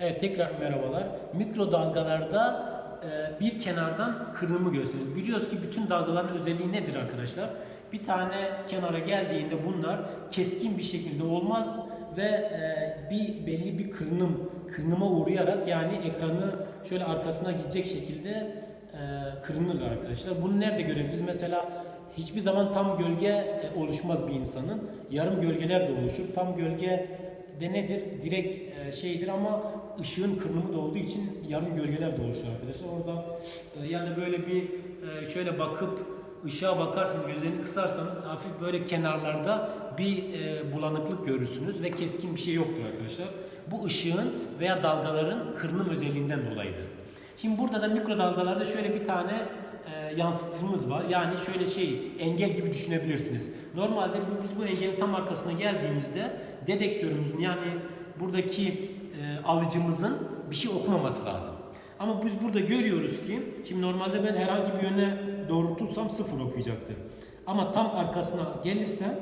Evet tekrar merhabalar. Mikrodalgalarda e, bir kenardan kırılımı gösteririz. Biliyoruz ki bütün dalgaların özelliği nedir arkadaşlar? Bir tane kenara geldiğinde bunlar keskin bir şekilde olmaz ve e, bir belli bir kırınım, kırınıma uğrayarak yani ekranı şöyle arkasına gidecek şekilde e, kırınırlar arkadaşlar. Bunu nerede görebiliriz? Mesela hiçbir zaman tam gölge e, oluşmaz bir insanın. Yarım gölgeler de oluşur. Tam gölge de nedir? Direkt e, şeydir ama ışığın kırınımı da olduğu için yarım gölgeler de oluşur arkadaşlar. Orada e, yani böyle bir e, şöyle bakıp ışığa bakarsanız gözlerini kısarsanız hafif böyle kenarlarda bir e, bulanıklık görürsünüz ve keskin bir şey yoktur arkadaşlar. Bu ışığın veya dalgaların kırınım özelliğinden dolayıdır. Şimdi burada da mikrodalgalarda şöyle bir tane e, yansıtımız var. Yani şöyle şey engel gibi düşünebilirsiniz. Normalde biz bu engelin tam arkasına geldiğimizde dedektörümüzün yani buradaki e, alıcımızın bir şey okumaması lazım. Ama biz burada görüyoruz ki şimdi normalde ben herhangi bir yöne doğrultursam sıfır okuyacaktır. Ama tam arkasına gelirsem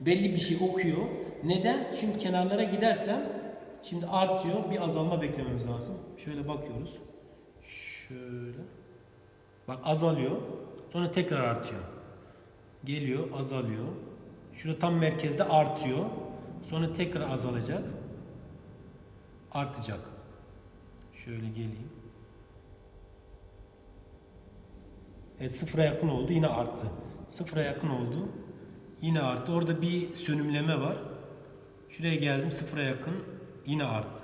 belli bir şey okuyor. Neden? Çünkü kenarlara gidersem şimdi artıyor. Bir azalma beklememiz lazım. Şöyle bakıyoruz. Şöyle. Bak azalıyor. Sonra tekrar artıyor. Geliyor, azalıyor. Şurada tam merkezde artıyor. Sonra tekrar azalacak. Artacak. Şöyle geleyim. Evet sıfıra yakın oldu. Yine arttı. Sıfıra yakın oldu. Yine arttı. Orada bir sönümleme var. Şuraya geldim sıfıra yakın. Yine arttı.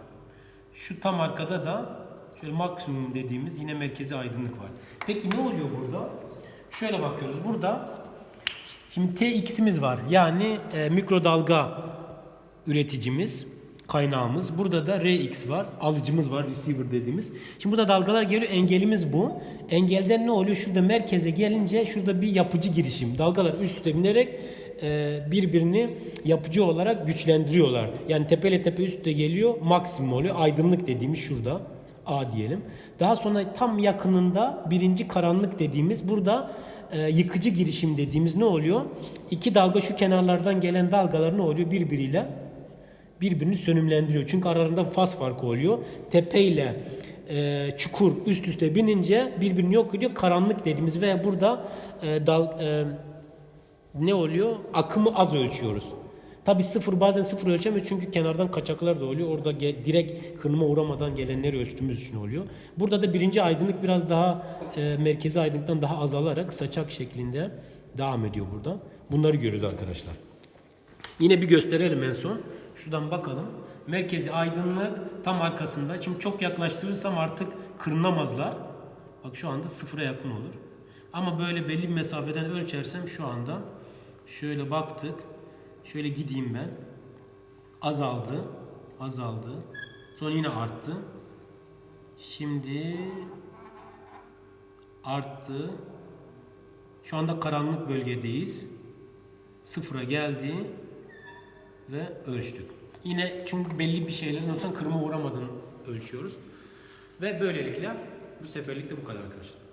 Şu tam arkada da şöyle maksimum dediğimiz yine merkezi aydınlık var. Peki ne oluyor burada? Şöyle bakıyoruz. Burada şimdi TX'imiz var. Yani e, mikrodalga üreticimiz, kaynağımız. Burada da RX var. Alıcımız var. Receiver dediğimiz. Şimdi burada dalgalar geliyor. Engelimiz bu. Engelden ne oluyor? Şurada merkeze gelince şurada bir yapıcı girişim. Dalgalar üst üste binerek e, birbirini yapıcı olarak güçlendiriyorlar. Yani tepeyle tepe üst üste geliyor. Maksimum oluyor. Aydınlık dediğimiz şurada. A diyelim. Daha sonra tam yakınında birinci karanlık dediğimiz burada e, yıkıcı girişim dediğimiz ne oluyor? İki dalga şu kenarlardan gelen dalgalar ne oluyor? Birbiriyle birbirini sönümlendiriyor. Çünkü aralarında faz farkı oluyor. Tepe ile e, çukur üst üste binince birbirini yok ediyor. Karanlık dediğimiz ve burada e, dal, e, ne oluyor? Akımı az ölçüyoruz. Tabi sıfır bazen sıfır ölçemiyor çünkü kenardan kaçaklar da oluyor. Orada ge- direkt kırılma uğramadan gelenleri ölçtüğümüz için oluyor. Burada da birinci aydınlık biraz daha e, merkezi aydınlıktan daha azalarak saçak şeklinde devam ediyor burada. Bunları görüyoruz arkadaşlar. Yine bir gösterelim en son. Şuradan bakalım. Merkezi aydınlık tam arkasında. Şimdi çok yaklaştırırsam artık kırınamazlar. Bak şu anda sıfıra yakın olur. Ama böyle belli bir mesafeden ölçersem şu anda şöyle baktık. Şöyle gideyim ben. Azaldı. Azaldı. Sonra yine arttı. Şimdi arttı. Şu anda karanlık bölgedeyiz. Sıfıra geldi ve ölçtük. Yine çünkü belli bir şeylerin olsan kırma uğramadığını ölçüyoruz. Ve böylelikle bu seferlik de bu kadar arkadaşlar.